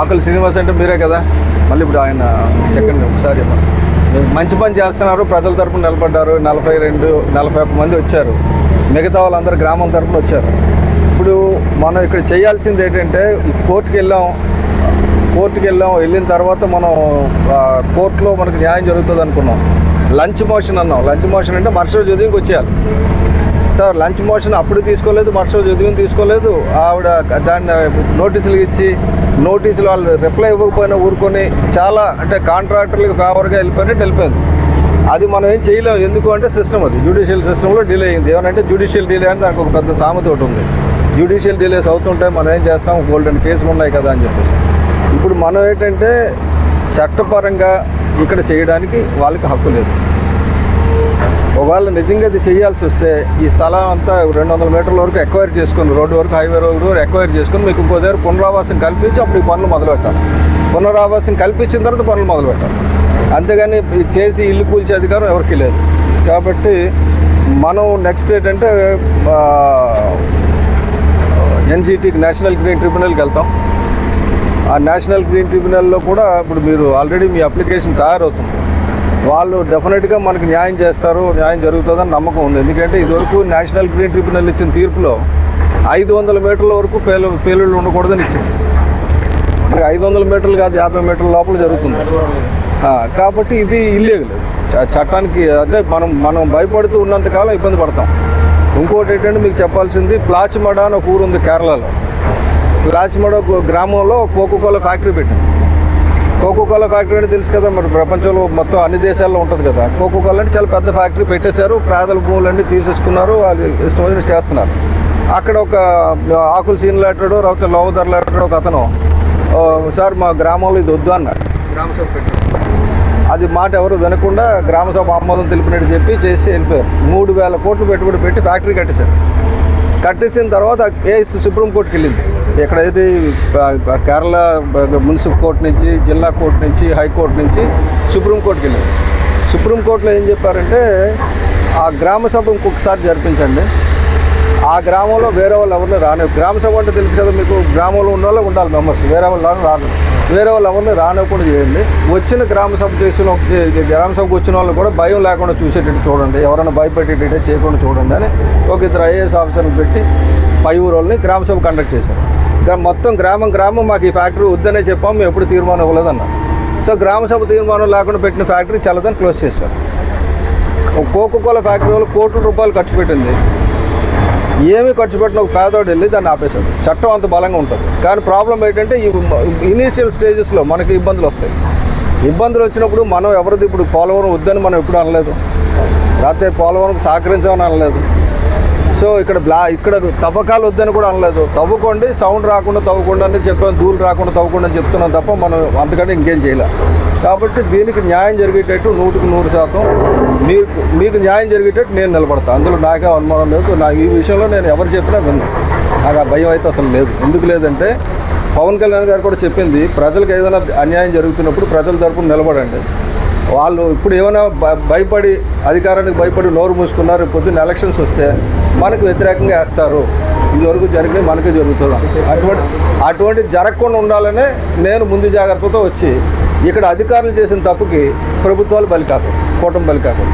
ఆకుల శ్రీనివాస్ అంటే మీరే కదా? మళ్ళీ ఇప్పుడు ఆయన సెకండ్ ఒకసారి చెప్పండి. మంచి పని చేస్తున్నారు ప్రజల తరపున నిలబడ్డారు నలభై రెండు నలభై ఒక్క మంది వచ్చారు. మిగతా వాళ్ళందరూ గ్రామం తరపున వచ్చారు. ఇప్పుడు మనం ఇక్కడ చేయాల్సింది ఏంటంటే కోర్టుకి వెళ్ళాం కోర్టుకి వెళ్ళాం వెళ్ళిన తర్వాత మనం కోర్టులో మనకు న్యాయం జరుగుతుంది అనుకున్నాం. లంచ్ మోషన్ అన్నాం. లంచ్ మోషన్ అంటే మరుసటి ఉదయంకి వచ్చేయాలి. సార్ లంచ్ మోషన్ అప్పుడు తీసుకోలేదు మరుసటి ఉదయం తీసుకోలేదు. ఆవిడ దాన్ని నోటీసులు ఇచ్చి నోటీసులు వాళ్ళు రిప్లై ఇవ్వకపోయినా ఊరుకొని చాలా అంటే కాంట్రాక్టర్లకు ఫేవర్గా వెళ్ళిపోయినట్టు వెళ్ళిపోయింది. అది మనం ఏం చేయలేము ఎందుకు అంటే సిస్టమ్ అది. జ్యుడిషియల్ సిస్టంలో డిలే అయింది. ఏమనంటే జ్యుడిషియల్ డిలే అని దానికి ఒక పెద్ద సామెత ఒకటి ఉంది. జ్యుడిషియల్ డిలేస్ అవుతుంటే మనం ఏం చేస్తాం? గోల్డెన్ కేసులు ఉన్నాయి కదా అని చెప్పేసి. ఇప్పుడు మనం ఏంటంటే చట్టపరంగా ఇక్కడ చేయడానికి వాళ్ళకి హక్కు లేదు. ఒకవేళ నిజంగా ఇది చేయాల్సి వస్తే ఈ స్థలం అంతా రెండు వందల మీటర్ల వరకు ఎక్వైర్ చేసుకుని రోడ్డు వరకు హైవే రోడ్డు వరకు ఎక్వైర్ చేసుకుని మీకు ఇంకో దగ్గర పునరావాసం కల్పించి అప్పుడు ఈ పనులు మొదలు పెట్టాలి పునరావాసం కల్పించిన తర్వాత పనులు మొదలు పెట్టాలి అంతేగాని చేసి ఇల్లు కూల్చే అధికారం ఎవరికి లేదు. కాబట్టి మనం నెక్స్ట్ ఏంటంటే ఎన్జిటికి నేషనల్ గ్రీన్ ట్రిబ్యునల్కి వెళ్తాం. ఆ నేషనల్ గ్రీన్ ట్రిబ్యునల్లో కూడా ఇప్పుడు మీరు ఆల్రెడీ మీ అప్లికేషన్ తయారవుతుంది. వాళ్ళు డెఫినెట్గా మనకి న్యాయం చేస్తారు న్యాయం జరుగుతుందని నమ్మకం ఉంది. ఎందుకంటే ఇదివరకు నేషనల్ గ్రీన్ ట్రిబ్యునల్ ఇచ్చిన తీర్పులో ఐదు వందల మీటర్ల వరకు పేలు పేలుళ్ళు ఉండకూడదని ఇచ్చింది. మరి ఐదు వందల మీటర్లు కాదు యాభై మీటర్ల లోపల జరుగుతుంది. కాబట్టి ఇది ఇల్లీగల్ చ- చట్టానికి అదే మనం మనం భయపడుతూ ఉన్నంతకాలం ఇబ్బంది పడతాం. ఇంకోటి ఏంటంటే మీకు చెప్పాల్సింది ప్లాచిమడ అని ఒక ఊరు ఉంది కేరళలో. ప్లాచిమడ గ్రామంలో కోకోకోలా ఫ్యాక్టరీ పెట్టింది. కోకోకోలా ఫ్యాక్టరీ అంటే తెలుసు కదా మరి ప్రపంచంలో మొత్తం అన్ని దేశాల్లో ఉంటుంది కదా. కోకోకోలా అంటే చాలా పెద్ద ఫ్యాక్టరీ పెట్టేశారు పేదల భూములన్నీ తీసేసుకున్నారు వాళ్ళు ఇష్టం చేస్తున్నారు. అక్కడ ఒక ఆకులు సీన్ లాటాడు లేకపోతే లోవదర్ లాటాడు ఒక అతను "ఓ, సార్ మా గ్రామంలో ఇది వద్దు అన్నాడు. గ్రామ సభ పెట్టాడు అది మాట ఎవరు వినకుండా గ్రామ సభ ఆమోదం తెలిపినట్టు చెప్పి చేసి వెళ్ళిపోయారు. మూడు వేల కోట్లు పెట్టుబడి పెట్టి ఫ్యాక్టరీ కట్టేశారు. కట్టేసిన తర్వాత కేసు సుప్రీంకోర్టుకి వెళ్ళింది. ఎక్కడైతే కేరళ మున్సిపల్ కోర్టు నుంచి జిల్లా కోర్టు నుంచి హైకోర్టు నుంచి సుప్రీంకోర్టుకి వెళ్ళారు సుప్రీంకోర్టులో ఏం చెప్పారంటే ఆ గ్రామ సభ ఇంకొకసారి జరిపించండి. ఆ గ్రామంలో వేరే వాళ్ళు ఎవరిని రాని గ్రామ సభ అంటే తెలుసు కదా మీకు గ్రామంలో ఉన్న వాళ్ళు ఉండాలి మెంబర్స్. వేరే వాళ్ళు రాను వేరే వాళ్ళు ఎవరిని రానివ్వకుండా చేయండి. వచ్చిన గ్రామ సభ చేసిన గ్రామ సభకు వచ్చిన వాళ్ళు కూడా భయం లేకుండా చూసేటట్టు చూడండి. ఎవరైనా భయపెట్టేటట్టు చేయకుండా చూడండి అని ఒక ఇద్దరు ఐఏఎస్ ఆఫీసర్ని పెట్టి పై ఊరోళ్ళని గ్రామ సభ కండక్ట్ చేశారు. మొత్తం గ్రామం గ్రామం మాకు ఈ ఫ్యాక్టరీ వద్దనే చెప్పాం మేము ఎప్పుడు తీర్మానం ఇవ్వలేదన్నారు సో గ్రామ సభ తీర్మానం లేకుండా పెట్టిన ఫ్యాక్టరీ చల్లదని క్లోజ్ చేశారు. కోకోకోల ఫ్యాక్టరీ వాళ్ళు కోట్ల రూపాయలు ఖర్చు పెట్టింది. ఏమీ ఖర్చు పెట్టిన ఒక పేదవాడు వెళ్ళి దాన్ని ఆపేశాడు. చట్టం అంత బలంగా ఉంటుంది. కానీ ప్రాబ్లం ఏంటంటే ఈ ఇనీషియల్ స్టేజెస్లో మనకి ఇబ్బందులు వస్తాయి. ఇబ్బందులు వచ్చినప్పుడు మనం ఎవరిది ఇప్పుడు పోలవరం వద్దని మనం ఎప్పుడు అనలేదు. లేకపోతే పోలవరం సహకరించామని అనలేదు. సో ఇక్కడ బ్లా ఇక్కడ తవ్వకాలు వద్దని కూడా అనలేదు. తవ్వుకోండి సౌండ్ రాకుండా తవ్వకుండా అని చెప్పాం ధూళి రాకుండా తవ్వకుండా అని చెప్తున్నాం తప్ప మనం అంతకంటే ఇంకేం చేయలే. కాబట్టి దీనికి న్యాయం జరిగేటట్టు నూటికి నూరు శాతం మీకు మీకు న్యాయం జరిగేటట్టు నేను నిలబడతాను అందులో నాకే అనుమానం లేదు. నా ఈ విషయంలో నేను ఎవరు చెప్పినా విన్ను. నాకు ఆ భయం అయితే అసలు లేదు. ఎందుకు లేదంటే పవన్ కళ్యాణ్ గారు కూడా చెప్పింది ప్రజలకు ఏదైనా అన్యాయం జరుగుతున్నప్పుడు ప్రజల తరపున నిలబడండి. వాళ్ళు ఇప్పుడు ఏమైనా భయపడి అధికారానికి భయపడి నోరు మూసుకున్నారు పొద్దున్న ఎలక్షన్స్ వస్తే మనకు వ్యతిరేకంగా వేస్తారు. ఇదివరకు జరిగిన మనకే జరుగుతుంది. అటువంటి అటువంటి జరగకుండా ఉండాలనే నేను ముందు జాగ్రత్తతో వచ్చి ఇక్కడ అధికారులు చేసిన తప్పుకి ప్రభుత్వాలు బలి కాకు కూటమి బలి కాకు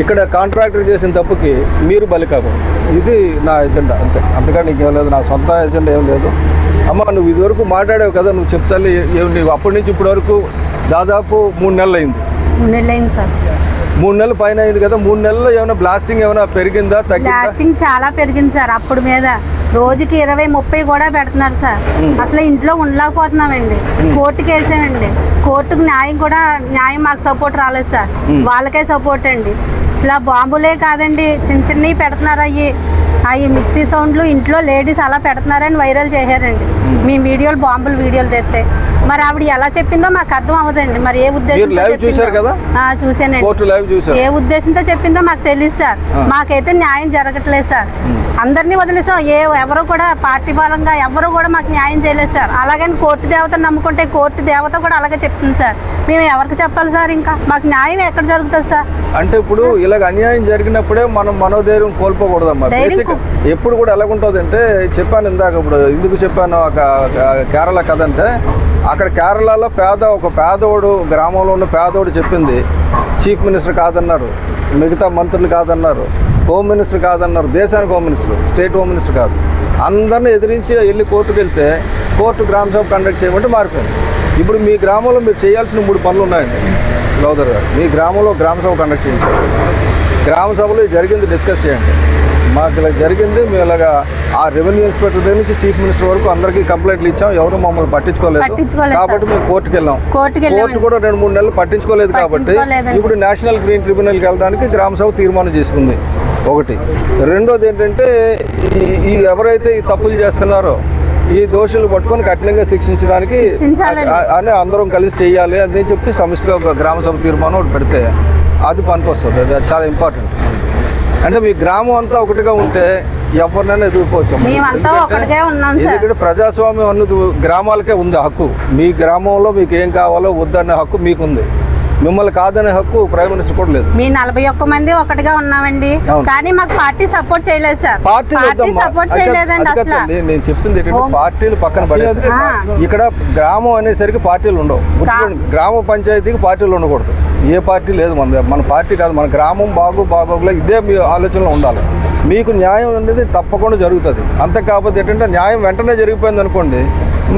ఇక్కడ కాంట్రాక్టర్ చేసిన తప్పుకి మీరు బలి కాకు ఇది నా ఎజెండా. అంతే అంతగా నీకేం లేదు నా సొంత ఎజెండా ఏం లేదు. అమ్మ నువ్వు ఇదివరకు మాట్లాడావు కదా నువ్వు చెప్తాను నువ్వు అప్పటి నుంచి ఇప్పటి వరకు దాదాపు మూడు నెలలు అయింది ఉండలేను సార్. మూడు నెలలు పైన అయింది కదా మూడు నెలల్లో ఏమైనా బ్లాస్టింగ్ ఏమైనా పెరిగిందా తగ్గిందా? లాస్టింగ్ చాలా పెరిగింది సార్ అప్పుడు మీద. రోజుకి ఇరవై ముప్పై కూడా పెడుతున్నారు సార్. అసలు ఇంట్లో ఉండలేకపోతున్నామండి. కోర్టుకి వేసామండి. కోర్టుకు న్యాయం కూడా న్యాయం మాకు సపోర్ట్ రాలేదు సార్. వాళ్ళకే సపోర్ట్ అండి. అసలు ఆ బాంబులే కాదండి. చిన్న చిన్నవి పెడుతున్నారు అవి అవి మిక్సీ సౌండ్లు ఇంట్లో లేడీస్ అలా పెడుతున్నారని వైరల్ చేశారండి. మీ వీడియోలు బాంబులు వీడియోలు తెస్తే. మరి ఆవిడ ఎలా చెప్పిందో మాకు అర్థం అవ్వదండి. మరి ఏ? ఆ, లైవ్ చూసారు ఏ ఉద్దేశంతో చెప్పిందో మాకు తెలియదు సార్. మాకైతే న్యాయం జరగట్లేదు సార్. అందరినీ వదిలేసాం. ఏ ఎవరు కూడా పార్టీ పరంగా ఎవరు కూడా మాకు న్యాయం చేయలేదు సార్. అలాగని కోర్టు దేవతను నమ్ముకుంటే కోర్టు దేవత కూడా అలాగే చెప్తుంది సార్. మేము ఎవరికి చెప్పాలి సార్ ఇంకా? మాకు న్యాయం ఎక్కడ జరుగుతుంది సార్? అంటే ఇప్పుడు ఇలాగ అన్యాయం జరిగినప్పుడే మనం మనోధైర్యం కోల్పోకూడదమ్మా. బేసిక్ ఎప్పుడు కూడా ఎలాగుంటుంది అంటే చెప్పాను ఇందాక ఇప్పుడు ఎందుకు చెప్పాను ఒక కేరళ కథ అంటే అక్కడ కేరళలో పేద ఒక పేదోడు గ్రామంలో ఉన్న పేదోడు చెప్పింది చీఫ్ మినిస్టర్ కాదన్నారు మిగతా మంత్రులు కాదన్నారు హోమ్ మినిస్టర్ కాదన్నారు దేశానికి home minister state home minister కాదు. అందరిని ఎదిరించి వెళ్ళి కోర్టుకు వెళ్తే కోర్టు గ్రామ సభ కండక్ట్ చేయమంటే మారిపోయింది. ఇప్పుడు మీ గ్రామంలో మీరు చేయాల్సిన మూడు పనులు ఉన్నాయండి. లోదర్ గారు మీ గ్రామంలో గ్రామ సభ కండక్ట్ చేయించాలి గ్రామ సభలో ఇది జరిగింది డిస్కస్ చేయండి. మాకు ఇలా జరిగింది. మేము ఇలాగా ఆ రెవెన్యూ ఇన్స్పెక్టర్ దగ్గర నుంచి చీఫ్ మినిస్టర్ వరకు అందరికీ కంప్లైంట్లు ఇచ్చాం. ఎవరు మమ్మల్ని పట్టించుకోలేదు. కాబట్టి మేము కోర్టుకి వెళ్ళాం. కోర్టు కూడా రెండు మూడు నెలలు పట్టించుకోలేదు కాబట్టి. ఇప్పుడు నేషనల్ గ్రీన్ ట్రిబ్యునల్కి వెళ్ళడానికి గ్రామ సభ తీర్మానం చేసుకుంది. ఒకటి. రెండోది ఏంటంటే ఈ- ఎవరైతే ఈ తప్పులు చేస్తున్నారో ఈ దోషులు పట్టుకొని కఠినంగా శిక్షించడానికి అని అందరం కలిసి చేయాలి అని చెప్పి సమిష్టిగా ఒక గ్రామ సభ తీర్మానం ఒకటి పెడితే అది పనికొస్తుంది. అది చాలా ఇంపార్టెంట్. అంటే మీ గ్రామం అంతా ఒకటిగా ఉంటే ఎవరినైనా ఎదుర్కోవచ్చు ప్రజాస్వామ్యం అన్నది గ్రామాలకే ఉంది హక్కు. మీ గ్రామంలో మీకు ఏం కావాలో వద్దనే హక్కు మీకుంది. మిమ్మల్ని కాదనే హక్కు ప్రైమ్ మినిస్టర్ కూడా లేదు మీ నలభై ఒక్క మంది ఒకటిగా ఉన్నామండి. కానీ మాకు పార్టీ సపోర్ట్ చేయలేదు సార్ పార్టీ. సపోర్ట్ చేయలేదండి అసలు నేను చెప్పింది. పార్టీలు పక్కన పడేసి. ఇక్కడ గ్రామం అనేసరికి పార్టీలు ఉండవు గ్రామ పంచాయతీకి పార్టీలు ఉండకూడదు ఏ పార్టీ లేదు మన. మన పార్టీ కాదు మన గ్రామం బాగు బాగోగులో ఇదే మీ ఆలోచనలో ఉండాలి మీకు న్యాయం అనేది తప్పకుండా జరుగుతుంది. అంతే కాకపోతే ఏంటంటే న్యాయం వెంటనే జరిగిపోయింది అనుకోండి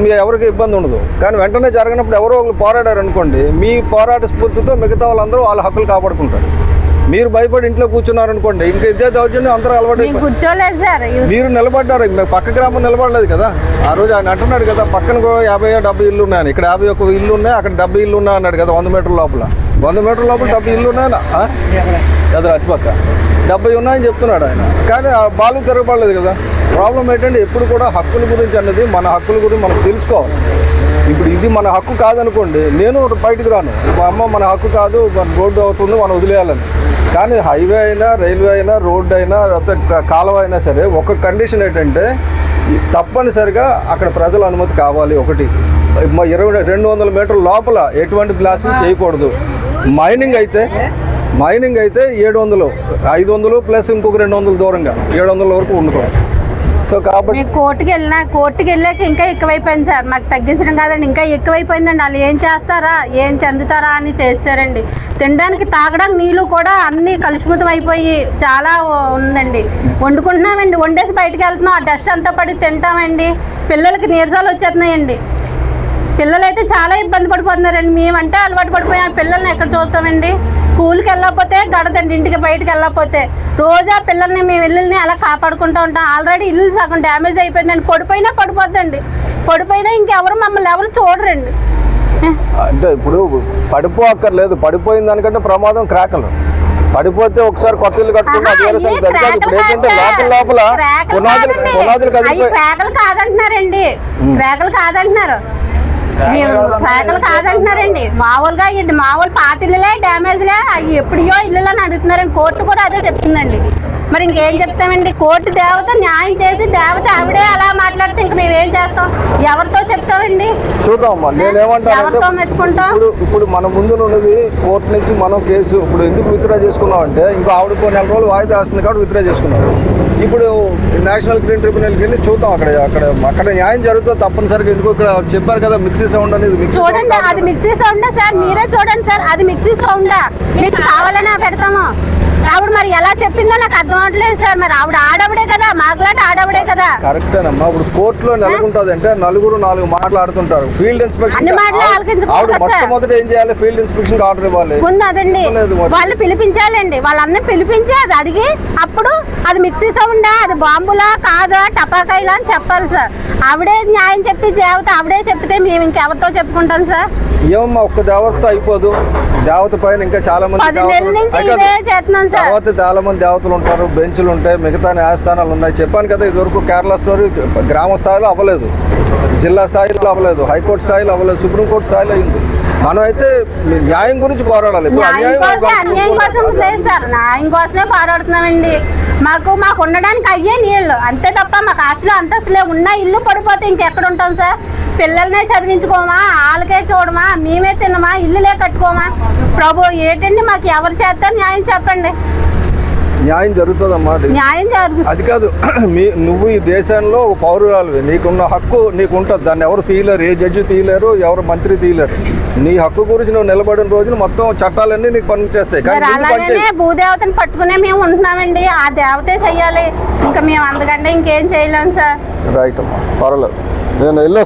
మీ ఎవరికి ఇబ్బంది ఉండదు. కానీ వెంటనే జరగనప్పుడు ఎవరో ఒకరు పోరాడారు అనుకోండి మీ పోరాట స్ఫూర్తితో మిగతా వాళ్ళందరూ వాళ్ళ హక్కులు కాపాడుకుంటారు. మీరు భయపడి ఇంట్లో కూర్చున్నారనుకోండి ఇంకా ఇదే దౌర్జన్యం అందరూ అలవాటు కూర్చోలేదు సార్. మీరు నిలబడ్డారు పక్క గ్రామం నిలబడలేదు కదా. ఆ రోజు ఆయన అంటున్నాడు కదా పక్కన కూడా యాభై డెబ్బై ఇల్లు ఉన్నాయని. ఇక్కడ యాభై ఒక ఇల్లు ఉన్నాయి అక్కడ డెబ్బై ఇల్లు ఉన్నాయి అన్నాడు కదా వంద మీటర్ల లోపల. వంద మీటర్ల లోపల డెబ్బై ఇల్లు ఉన్నాయని కదా అటుపక్క. డెబ్బై ఉన్నాయని చెప్తున్నాడు ఆయన. కానీ ఆ బాలు తిరగబడలేదు కదా. ప్రాబ్లం ఏంటంటే ఎప్పుడు కూడా హక్కుల గురించి అన్నది మన హక్కుల గురించి మనం తెలుసుకోవాలి. ఇప్పుడు ఇది మన హక్కు కాదనుకోండి నేను బయటకు రాను. మా అమ్మ మన హక్కు కాదు మన రోడ్డు అవుతుంది మనం వదిలేయాలని. కానీ హైవే అయినా రైల్వే అయినా రోడ్డు అయినా లేకపోతే కాలువ అయినా సరే ఒక కండిషన్ ఏంటంటే తప్పనిసరిగా అక్కడ ప్రజల అనుమతి కావాలి ఒకటి. ఇరవై రెండు వందల మీటర్ల లోపల ఎటువంటి బ్లాస్టింగ్ చేయకూడదు. మైనింగ్ అయితే మైనింగ్ అయితే ఏడు వందలు ఐదు వందలు ప్లస్ ఇంకొక రెండు వందలు దూరంగా ఏడు వందల వరకు ఉండకూడదు సో కాబట్టి కోర్టుకి వెళ్ళినా కోర్టుకి వెళ్ళాక ఇంకా ఎక్కువైపోయింది సార్. మాకు తగ్గించడం కాదండి ఇంకా ఎక్కువైపోయిందండి. వాళ్ళు ఏం చేస్తారా ఏం చెందుతారా అని చేస్తారండి. తినడానికి తాగడానికి నీళ్ళు కూడా అన్నీ కలుషితం అయిపోయి చాలా ఉందండి. వండుకుంటున్నామండి. వండేసి బయటకు వెళ్తున్నాం. ఆ డస్ట్ అంతా పడి తింటామండి. పిల్లలకి నీరసాలు వచ్చేస్తున్నాయండి. పిల్లలైతే చాలా ఇబ్బంది పడిపోతున్నారండి. మేమంటే అలవాటు పడిపోయాం. పిల్లల్ని ఎక్కడ చూస్తామండి? స్కూల్కి వెళ్ళకపోతే గడదండి ఇంటికి బయటకు వెళ్ళకపోతే. రోజు పిల్లల్ని మేము ఇల్లుని అలా కాపాడుకుంటూ ఉంటాం. ఆల్రెడీ ఇల్లు సగం డ్యామేజ్ అయిపోయిందండి. పడిపోయినా పడిపోద్దండి. పడిపోయినా ఇంకెవరు మమ్మల్ని ఎవరు చూడరండి. అంటే ఇప్పుడు పడిపో అక్కర్లేదు. పడిపోయిన దానికంటే ప్రమాదం క్రాకలు. పడిపోతే ఒకసారి కొత్త ఇల్లు కట్టుకుని అది వేరే సంగతి. అది కాదు. ఇప్పుడు ఏంటంటే లోపల లోపల పునాదులు పునాదులు అవి కదిలిపోయి క్రాకలు కాదంటున్నారండి. క్రాకలు కాదంటున్నారు. క్రాకలు కాదంటున్నారండి. మామూలుగా ఇది మామూలు పాత ఇల్లులే డ్యామేజ్లే అవి ఎప్పుడో అని అడుగుతున్నారండి. కోర్టు కూడా అదే చెప్తుందండి. మరి ఇంకేం చెప్తామండి? కోర్టు దేవత న్యాయం చేసి దేవత ఆవిడే అలా మాట్లాడితే ఇంక మేము ఏం చేస్తాం? ఎవరితో చెప్తామండి? చూద్దాం ఎవరితో మెచ్చుకుంటాం? ఇప్పుడు మన ముందు ఉన్నది కోర్టు నుంచి మనం కేసు. ఇప్పుడు ఎందుకు విత్డ్రా చేసుకున్నాం అంటే ఇంకో ఆవిడకో నెల రోజులు వాయిదా వస్తుంది కాబట్టి విత్డ్రా చేసుకున్నాం ఇప్పుడు నేషనల్ గ్రీన్ ట్రిబ్యునల్కి వెళ్ళి చూద్దాం అక్కడ అక్కడ అక్కడ న్యాయం జరుగుతుంది తప్పనిసరిగా ఎందుకు ఇక్కడ చెప్పారు కదా మిక్సీ సౌండ్ అనేది మిక్సీ చూడండి అది మిక్సీ సౌండా సార్? మీరే చూడండి సార్ అది మిక్సీ సౌండా. మీకు కావాలనే పెడతాము. ఆవిడ మరి ఎలా చెప్పిందో నాకు అర్థం అవట్లేదు సార్. మరి ఆవిడ ఆడవిడే కదా మాకులాంటి ఆడవిడే కదా. కరెక్టేనమ్మా ఇప్పుడు కోర్టులో నెలకొంటుంది అంటే నలుగురు నాలుగు మాట్లాడుతుంటారు ఫీల్డ్ ఇన్స్పెక్షన్ ఆవిడ. మొట్టమొదటి ఏం చేయాలి? ఫీల్డ్ ఇన్స్పెక్షన్ ఆర్డర్ ఇవ్వాలి. ముందు అదండి. వాళ్ళు పిలిపించాలండి. వాళ్ళందరినీ పిలిపించి అది అడిగి అప్పుడు అది మిక్సీ సౌండా అది బాంబులా కాదా టపాకాయలా అని చెప్పాలి సార్. ఆవిడే న్యాయం చెప్పి దేవత ఆవిడే చెప్తే మేము ఇంకెవరితో చెప్పుకుంటాం సార్? ఏమమ్మా ఒక్క దేవతతో అయిపోదు. దేవత పైన ఇంకా చాలా మంది తర్వాత చాలా మంది దేవతలు ఉంటారు బెంచ్లు ఉంటాయి మిగతా న్యాయస్థానాలు ఉన్నాయి. చెప్పాను కదా ఇదివరకు కేరళ స్టోరీ గ్రామ స్థాయిలో అవ్వలేదు. జిల్లా స్థాయిలో అవ్వలేదు. హైకోర్టు స్థాయిలో అవ్వలేదు. సుప్రీంకోర్టు స్థాయిలో అయింది. మనం అయితే న్యాయం గురించి పోరాడాలి. న్యాయం కోసం పోరాడుతున్నామండి. మాకు మాకు ఉండడానికి అయ్యే నీళ్ళు. అంతే తప్ప మాకు ఆస్తులు అంతస్తులే. ఉన్న ఇల్లు పడిపోతే ఇంకెక్కడ ఉంటాం సార్? పిల్లల్నే చదివించుకోమా? వాళ్ళకే చూడమా? మేమే తినమా? ఇల్లులే కట్టుకోమా? ప్రభు ఏంటండి మాకు ఎవరు చేస్తారు న్యాయం చెప్పండి? న్యాయం జరుగుతుందమ్మా. న్యాయం జరుగు అది కాదు మీ నువ్వు ఈ దేశంలో ఒక పౌరురాలువి. నీకున్న హక్కు నీకు ఉంటుంది దాన్ని ఎవరు తీయలేరు? ఏ జడ్జి తీయలేరు? ఎవరు మంత్రి తీయలేరు? నీ హక్కు గురించి నువ్వు నిలబడిన రోజున మొత్తం చట్టాలన్నీ నీకు పనిచేస్తాయి. పనిచేయవు. భూదేవతని పట్టుకునే మేము ఉంటున్నామండి. ఆ దేవతే చెయ్యాలి. ఇంకా మేము అందుకంటే ఇంకేం చేయలేం సార్. రైట్ అమ్మా పర్వాలేదు. నేను వెళ్ళొస్తాను